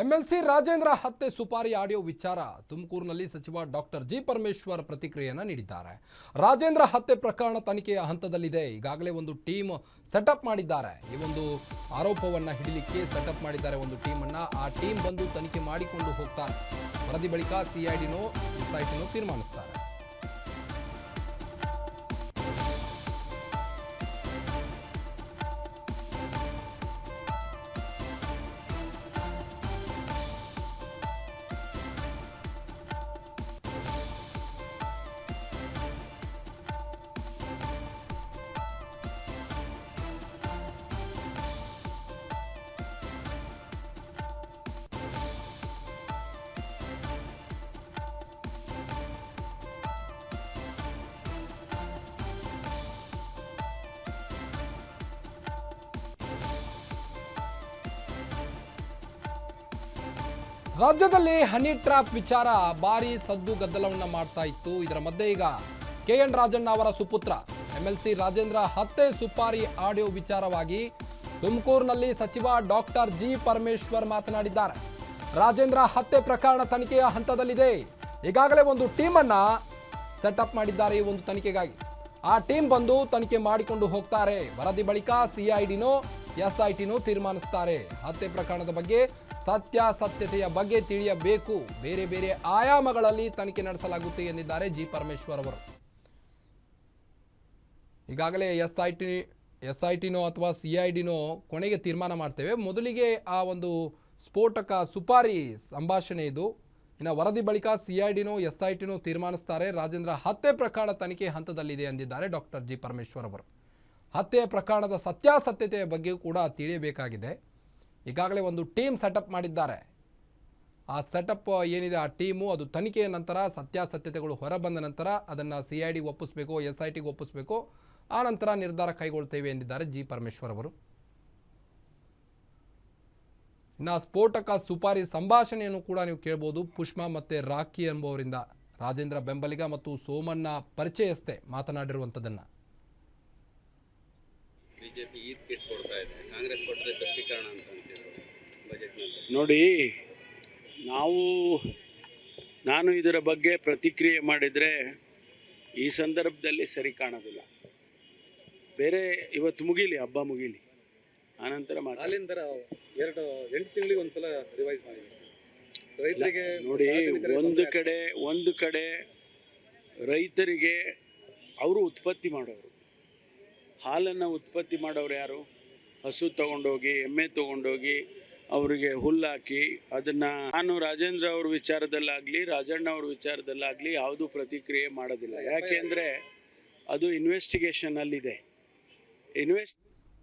MLC Rajendra ಹತ್ಯೆ ಸುಪಾರಿ audio ವಿಚಾರ. ತುಮಕೂರಿನಲ್ಲಿ ಸಚಿವ ಡಾಕ್ಟರ್ ಜಿ ಪರಮೇಶ್ವರ್ ಪ್ರತಿಕ್ರಿಯೆಯನ್ನು ನೀಡಿದ್ದಾರೆ. ರಾಜೇಂದ್ರ ಹತ್ಯೆ ಪ್ರಕರಣ ತನಿಖೆಯ ಹಂತದಲ್ಲಿದೆ. ಈಗಾಗಲೇ ಒಂದು ಟೀಮ್ ಸೆಟಪ್ ಮಾಡಿದ್ದಾರೆ. ಈ ಒಂದು ಆರೋಪವನ್ನ ಹಿಡಿಲಿಕ್ಕೆ ಸೆಟಪ್ ಮಾಡಿದ್ದಾರೆ ಒಂದು ಟೀಮ್ ಅನ್ನ ಆ ಟೀಮ್ ಬಂದು ತನಿಖೆ ಮಾಡಿಕೊಂಡು ಹೋಗ್ತಾರೆ ವರದಿ ಬಳಿಕ ಸಿಐಡಿನೋ, ಎಸ್ಐಟಿನೋ ತೀರ್ಮಾನಿಸ್ತಾರೆ. ರಾಜ್ಯದಲ್ಲಿ ಹನಿ ಟ್ರ್ಯಾಪ್ ವಿಚಾರ ಭಾರಿ ಸದ್ದು ಗದ್ದಲವನ್ನ ಮಾಡ್ತಾ ಇತ್ತು. ಇದರ ಮಧ್ಯೆ ಈಗ ಕೆ ಎನ್ ರಾಜಣ್ಣ ಅವರ ಸುಪುತ್ರ, ಎಂಎಲ್ಸಿ ರಾಜೇಂದ್ರ ಹತ್ತೆ ಸುಪಾರಿ ಆಡಿಯೋ ವಿಚಾರವಾಗಿ ತುಮಕೂರಿನಲ್ಲಿ ಸಚಿವ ಡಾಕ್ಟರ್ ಜಿ ಪರಮೇಶ್ವರ್ ಮಾತನಾಡಿದ್ದಾರೆ. ರಾಜೇಂದ್ರ ಹತ್ಯೆ ಪ್ರಕರಣ ತನಿಖೆಯ ಹಂತದಲ್ಲಿದೆ. ಈಗಾಗಲೇ ಒಂದು ಟೀಮನ್ನು ಸೆಟಪ್ ಮಾಡಿದ್ದಾರೆ ಈ ಒಂದು ತನಿಖೆಗಾಗಿ. ಆ ಟೀಮ್ ಬಂದು ತನಿಖೆ ಮಾಡಿಕೊಂಡು ಹೋಗ್ತಾರೆ. ವರದಿ ಬಳಿಕ ಸಿಐಡಿನೋ ಎಸ್ಐಟಿನೋ ತೀರ್ಮಾನಿಸ್ತಾರೆ. ಹತ್ಯೆ ಪ್ರಕರಣದ ಬಗ್ಗೆ ಸತ್ಯಾಸತ್ಯತೆಯ ಬಗ್ಗೆ ತಿಳಿಯಬೇಕು. ಬೇರೆ ಬೇರೆ ಆಯಾಮಗಳಲ್ಲಿ ತನಿಖೆ ನಡೆಸಲಾಗುತ್ತೆ ಎಂದಿದ್ದಾರೆ ಜಿ. ಪರಮೇಶ್ವರ್ ಅವರು. ಈಗಾಗಲೇ ಎಸ್ಐಟಿ, ಎಸ್ಐಟಿನೋ ಅಥವಾ ಸಿ ಐ ಡಿನೋ ಕೊನೆಗೆ ತೀರ್ಮಾನ ಮಾಡ್ತೇವೆ. ಮೊದಲಿಗೆ ಆ ಒಂದು ಸ್ಫೋಟಕ ಸುಪಾರಿ ಸಂಭಾಷಣೆ ಇದು. ಇನ್ನು ವರದಿ ಬಳಿಕ ಸಿ ಐ ಡಿನೋ ಎಸ್ ಐ ತೀರ್ಮಾನಿಸ್ತಾರೆ. ರಾಜೇಂದ್ರ ಹತ್ಯೆ ಪ್ರಕರಣ ತನಿಖೆ ಹಂತದಲ್ಲಿದೆ ಎಂದಿದ್ದಾರೆ ಡಾಕ್ಟರ್ ಜಿ. ಪರಮೇಶ್ವರ್ ಅವರು. ಹತ್ಯೆ ಪ್ರಕರಣದ ಸತ್ಯಾಸತ್ಯತೆಯ ಬಗ್ಗೆ ಕೂಡ ತಿಳಿಯಬೇಕಾಗಿದೆ. ಈಗಾಗಲೇ ಒಂದು ಟೀಮ್ ಸೆಟಪ್ ಮಾಡಿದ್ದಾರೆ. ಆ ಸೆಟಪ್ ಏನಿದೆ, ಆ ಟೀಮು ಅದು ತನಿಖೆಯ ನಂತರ ಸತ್ಯಾಸತ್ಯತೆಗಳು ಹೊರಬಂದ ನಂತರ ಅದನ್ನು ಸಿ ಐ ಡಿಗೆ ಒಪ್ಪಿಸಬೇಕು, ಎಸ್ ಐ ಟಿಗೆ ಒಪ್ಪಿಸಬೇಕು. ಆ ನಂತರ ನಿರ್ಧಾರ ಕೈಗೊಳ್ತೇವೆ ಎಂದಿದ್ದಾರೆ ಜಿ ಪರಮೇಶ್ವರ್ ಅವರು. ಇನ್ನು ಸ್ಫೋಟಕ ಸುಪಾರಿ ಸಂಭಾಷಣೆಯನ್ನು ಕೂಡ ನೀವು ಕೇಳ್ಬೋದು. ಪುಷ್ಮಾ ಮತ್ತು ರಾಖಿ ಎಂಬುವರಿಂದ ರಾಜೇಂದ್ರ ಬೆಂಬಲಿಗ ಮತ್ತು ಸೋಮಣ್ಣ ಪರಿಚಯಸ್ಥೆ ಮಾತನಾಡಿರುವಂಥದ್ದನ್ನು. ಬಿಜೆಪಿ ಈದ್ ಕಿಟ್ ಕೊಡ್ತಾ ಇದೆ. ಕಾಂಗ್ರೆಸ್ ಕೊಟ್ಟರೆ ಅಂತ ಅಂತಿದ್ರು ಬಜೆಟ್ನಲ್ಲಿ? ನೋಡಿ ನಾವು ನಾನು ಇದರ ಬಗ್ಗೆ ಪ್ರತಿಕ್ರಿಯೆ ಮಾಡಿದರೆ ಈ ಸಂದರ್ಭದಲ್ಲಿ ಸರಿ ಕಾಣೋದಿಲ್ಲ. ಬೇರೆ ಇವತ್ತು ಮುಗೀಲಿ ಹಬ್ಬ ಮುಗೀಲಿ. ಆನಂತರ ಮಾಡಿ ದರ ಎರಡು ಎಂಟು ತಿಂಗಳಿಗೆ ಒಂದ್ಸಲ ರಿವೈಸ್ ಮಾಡಿದ್ರು ರೈತರಿಗೆ ನೋಡಿ ಒಂದು ಕಡೆ ಒಂದು ಕಡೆ ರೈತರಿಗೆ ಅವರು ಉತ್ಪತ್ತಿ ಮಾಡೋರು. ಹಾಲನ್ನು ಉತ್ಪತ್ತಿ ಮಾಡೋರು ಯಾರು? ಹಸು ತಗೊಂಡೋಗಿ, ಎಮ್ಮೆ ತಗೊಂಡೋಗಿ ಅವರಿಗೆ ಹುಲ್ಲಾಕಿ ಅದನ್ನು ನಾನು ರಾಜೇಂದ್ರ ಅವ್ರ ವಿಚಾರದಲ್ಲಾಗಲಿ, ರಾಜಣ್ಣ ಅವ್ರ ವಿಚಾರದಲ್ಲಾಗಲಿ ಯಾವುದೂ ಪ್ರತಿಕ್ರಿಯೆ ಮಾಡೋದಿಲ್ಲ. ಯಾಕೆಂದರೆ ಅದು ಇನ್ವೆಸ್ಟಿಗೇಷನಲ್ಲಿದೆ ಇನ್ವೆಸ್ಟ್